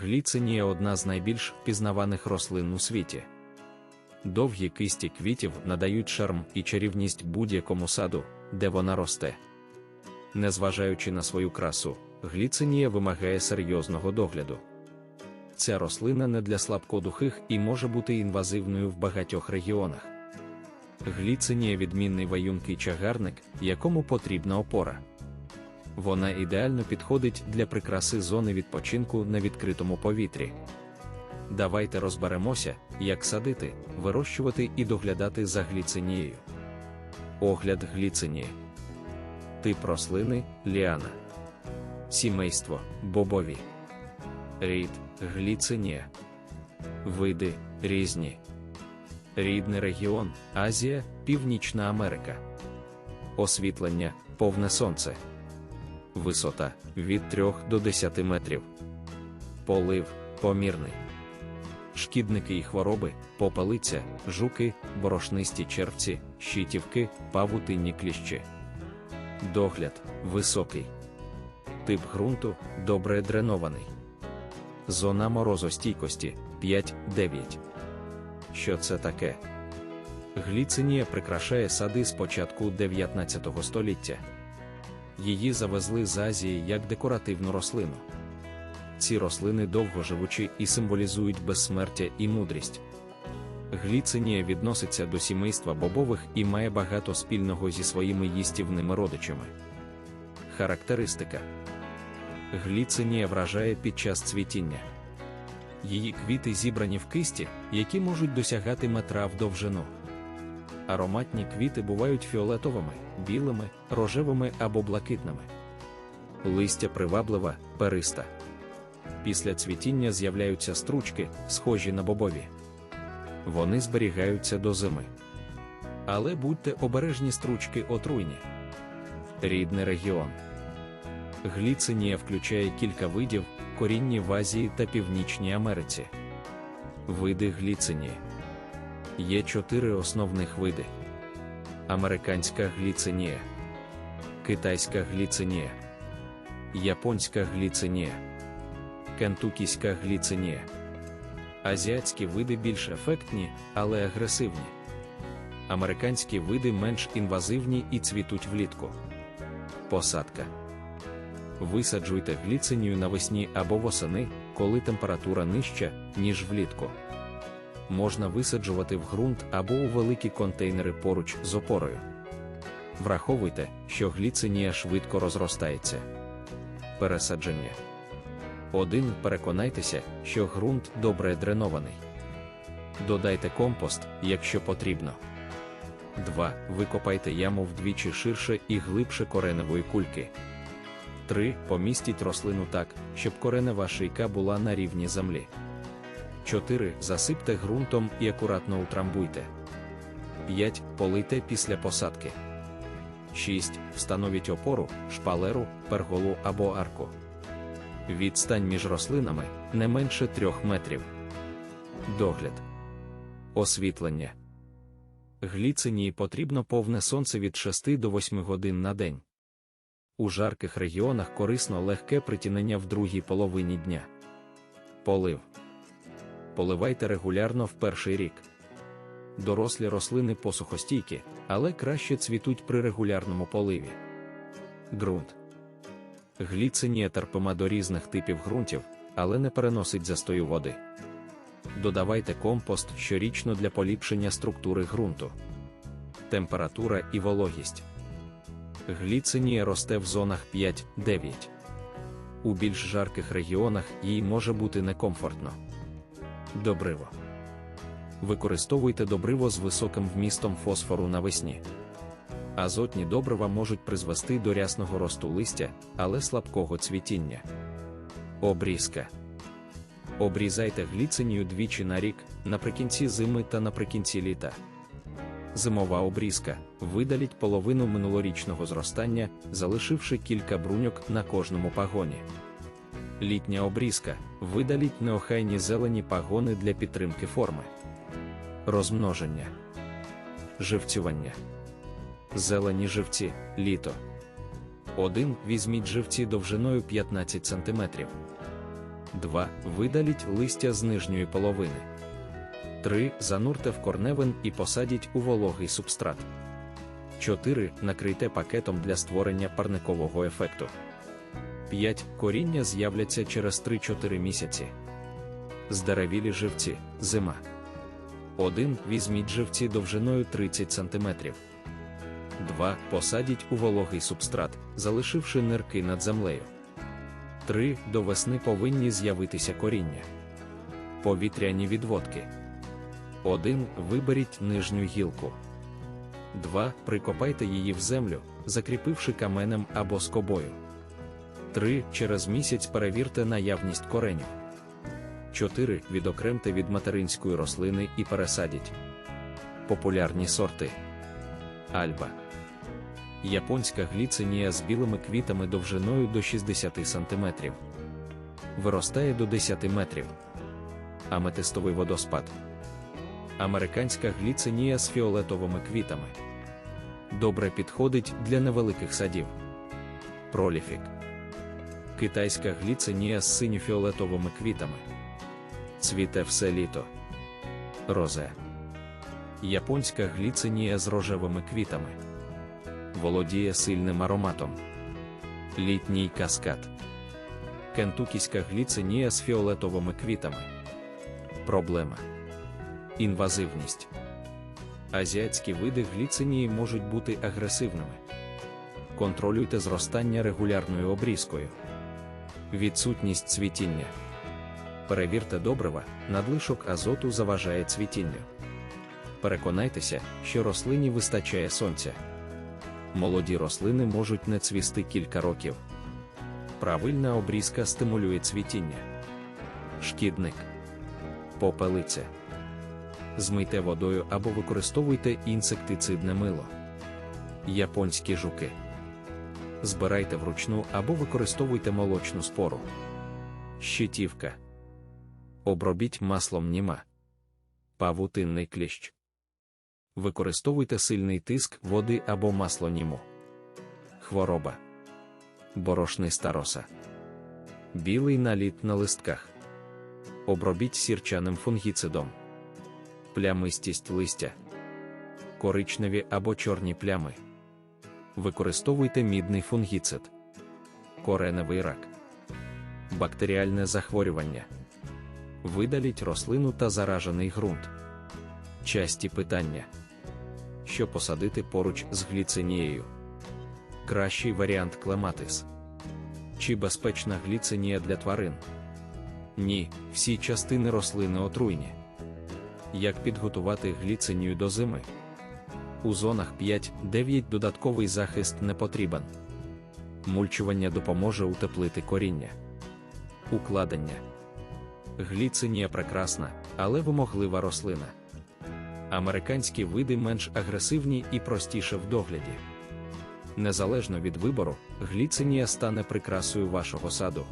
Гліцинія одна з найбільш впізнаваних рослин у світі. Довгі кисті квітів надають шарм і чарівність будь-якому саду, де вона росте. Незважаючи на свою красу, гліцинія вимагає серйозного догляду. Ця рослина не для слабкодухих і може бути інвазивною в багатьох регіонах. Гліцинія відмінний ваюнкий чагарник, якому потрібна опора. Вона ідеально підходить для прикраси зони відпочинку на відкритому повітрі. Давайте розберемося, як садити, вирощувати і доглядати за гліцинією. Огляд гліцинії. Тип рослини ліана. Сімейство бобові. Рід гліцинія. Види різні. Рідний регіон Азія, Північна Америка. Освітлення повне сонце. Висота від 3 до 10 метрів. Полив помірний. Шкідники і хвороби, попелиця, жуки, борошнисті червці, щитівки, павутинні кліщі. Догляд високий. Тип ґрунту добре дренований. Зона морозостійкості 5-9. Що це таке? Гліцинія прикрашає сади з початку 19 століття. Її завезли з Азії як декоративну рослину. Ці рослини довгоживучі і символізують безсмертя і мудрість. Гліцинія відноситься до сімейства бобових і має багато спільного зі своїми їстівними родичами. Характеристика Гліцинія вражає під час цвітіння. Її квіти зібрані в кисті, які можуть досягати метра в довжину. Ароматні квіти бувають фіолетовими, білими, рожевими або блакитними. Листя приваблива, периста. Після цвітіння з'являються стручки, схожі на бобові. Вони зберігаються до зими. Але будьте обережні стручки отруйні. Рідний регіон. Гліцинія включає кілька видів, корінні в Азії та Північній Америці. Види гліцинії. Є чотири основних види: американська гліцинія, китайська гліцинія, японська гліцинія, кентукійська гліцинія. Азіатські види більш ефектні, але агресивні. Американські види менш інвазивні і цвітуть влітку. Посадка. Висаджуйте гліцинію навесні або восени, коли температура нижча, ніж влітку. Можна висаджувати в ґрунт або у великі контейнери поруч з опорою. Враховуйте, що гліцинія швидко розростається. Пересадження. 1. Переконайтеся, що ґрунт добре дренований. Додайте компост, якщо потрібно. 2. Викопайте яму вдвічі ширше і глибше кореневої кульки. 3. Помістіть рослину так, щоб коренева шийка була на рівні землі. 4. Засипте ґрунтом і акуратно утрамбуйте. 5. Полийте після посадки. 6. Встановіть опору, шпалеру, перголу або арку. Відстань між рослинами не менше 3 метрів. Догляд. Освітлення. Гліцинії потрібно повне сонце від 6 до 8 годин на день. У жарких регіонах корисно легке притінення в другій половині дня. Полив. Поливайте регулярно в перший рік. Дорослі рослини посухостійкі, але краще цвітуть при регулярному поливі. Ґрунт. Гліцинія терпима до різних типів ґрунтів, але не переносить застою води. Додавайте компост щорічно для поліпшення структури ґрунту. Температура і вологість. Гліцинія росте в зонах 5-9. У більш жарких регіонах їй може бути некомфортно. Добриво. Використовуйте добриво з високим вмістом фосфору навесні. Азотні добрива можуть призвести до рясного росту листя, але слабкого цвітіння. Обрізка. Обрізайте гліцинію двічі на рік, наприкінці зими та наприкінці літа. Зимова обрізка. Видаліть половину минулорічного зростання, залишивши кілька бруньок на кожному пагоні. Літня обрізка. Видаліть неохайні зелені пагони для підтримки форми. Розмноження. Живцювання. Зелені живці літо. 1. Візьміть живці довжиною 15 см. 2. Видаліть листя з нижньої половини. 3. Занурте в корневин і посадіть у вологий субстрат. 4. Накрийте пакетом для створення парникового ефекту. 5. Коріння з'являться через 3-4 місяці. Здеревілі живці. Зима. 1. Візьміть живці довжиною 30 см. 2. Посадіть у вологий субстрат, залишивши нирки над землею. 3. До весни повинні з'явитися коріння. Повітряні відводки. 1. Виберіть нижню гілку. 2. Прикопайте її в землю, закріпивши каменем або скобою. 3. Через місяць перевірте наявність коренів. 4. Відокремте від материнської рослини і пересадіть. Популярні сорти. Альба. Японська гліцинія з білими квітами довжиною до 60 см. Виростає до 10 метрів. Аметистовий водоспад. Американська гліцинія з фіолетовими квітами. Добре підходить для невеликих садів. Проліфік. Китайська гліцинія з синьо-фіолетовими квітами. Цвіте все літо. Розе. Японська гліцинія з рожевими квітами. Володіє сильним ароматом. Літній каскад. Кентукійська гліцинія з фіолетовими квітами. Проблема. Інвазивність. Азіатські види гліцинії можуть бути агресивними. Контролюйте зростання регулярною обрізкою. Відсутність цвітіння. Перевірте добрива, надлишок азоту заважає цвітінню. Переконайтеся, що рослині вистачає сонця. Молоді рослини можуть не цвісти кілька років. Правильна обрізка стимулює цвітіння. Шкідник. Попелиця. Змийте водою або використовуйте інсектицидне мило. Японські жуки. Збирайте вручну або використовуйте молочну спору. Щитівка. Обробіть маслом німа. Павутинний кліщ. Використовуйте сильний тиск води або масло німу. Хвороба. Борошниста роса. Білий наліт на листках. Обробіть сірчаним фунгіцидом. Плямистість листя. Коричневі або чорні плями. Використовуйте мідний фунгіцид. Кореневий рак. Бактеріальне захворювання. Видаліть рослину та заражений ґрунт. Часті питання. Що посадити поруч з гліцинією? Кращий варіант клематис. Чи безпечна гліцинія для тварин? Ні, всі частини рослини отруйні. Як підготувати гліцинію до зими? У зонах 5-9 додатковий захист не потрібен. Мульчування допоможе утеплити коріння. Укладення. Гліцинія прекрасна, але вимоглива рослина. Американські види менш агресивні і простіше в догляді. Незалежно від вибору, гліцинія стане прикрасою вашого саду.